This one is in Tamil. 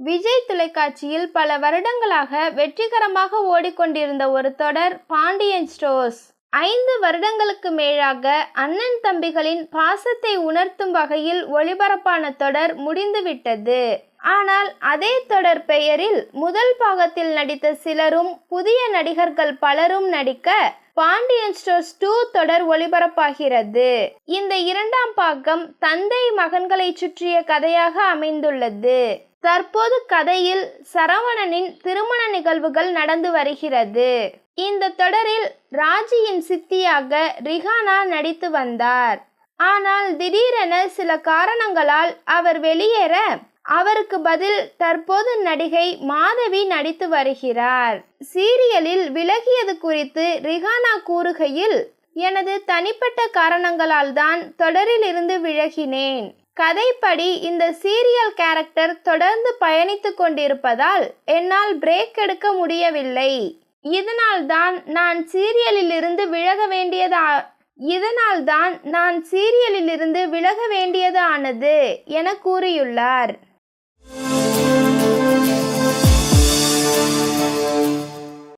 விஜய் தொலைக்காட்சியில் பல வருடங்களாக வெற்றிகரமாக ஓடிக்கொண்டிருந்த ஒரு தொடர் பாண்டியன் ஸ்டோர்ஸ். ஐந்து வருடங்களுக்கு மேலாக அண்ணன் தம்பிகளின் பாசத்தை உணர்த்தும் வகையில் ஒளிபரப்பான தொடர் முடிந்துவிட்டது. ஆனால் அதே தொடர் பெயரில் முதல் பாகத்தில் நடித்த சிலரும் புதிய நடிகர்கள் பலரும் நடிக்க பாண்டியன் ஸ்டோர்ஸ் டூ தொடர் ஒளிபரப்பாகிறது. இந்த இரண்டாம் பாகம் தந்தை மகன்களை சுற்றிய கதையாக அமைந்துள்ளது. தற்போது கதையில் சரவணனின் திருமண நிகழ்வுகள் நடந்து வருகிறது. இந்த தொடரில் ராஜியின் சித்தியாக ரிஹானா நடித்து வந்தார். ஆனால் திடீரென சில காரணங்களால் அவர் வெளியேற அவருக்கு பதில் தற்போது நடிகை மாதவி நடித்து வருகிறார். சீரியலில் விலகியது குறித்து ரிஹானா கூறுகையில் எனது தனிப்பட்ட காரணங்களால் தான் தொடரில் இருந்து விலகினேன். கதைப்படி இந்த சீரியல் கேரக்டர் தொடர்ந்து பயணித்து கொண்டிருப்பதால் என்னால் பிரேக் எடுக்க முடியவில்லை. இதனால் தான் நான் சீரியலிலிருந்து விலக வேண்டியதா இதனால் தான் நான் சீரியலிலிருந்து விலக வேண்டியது ஆனது என கூறியுள்ளார்.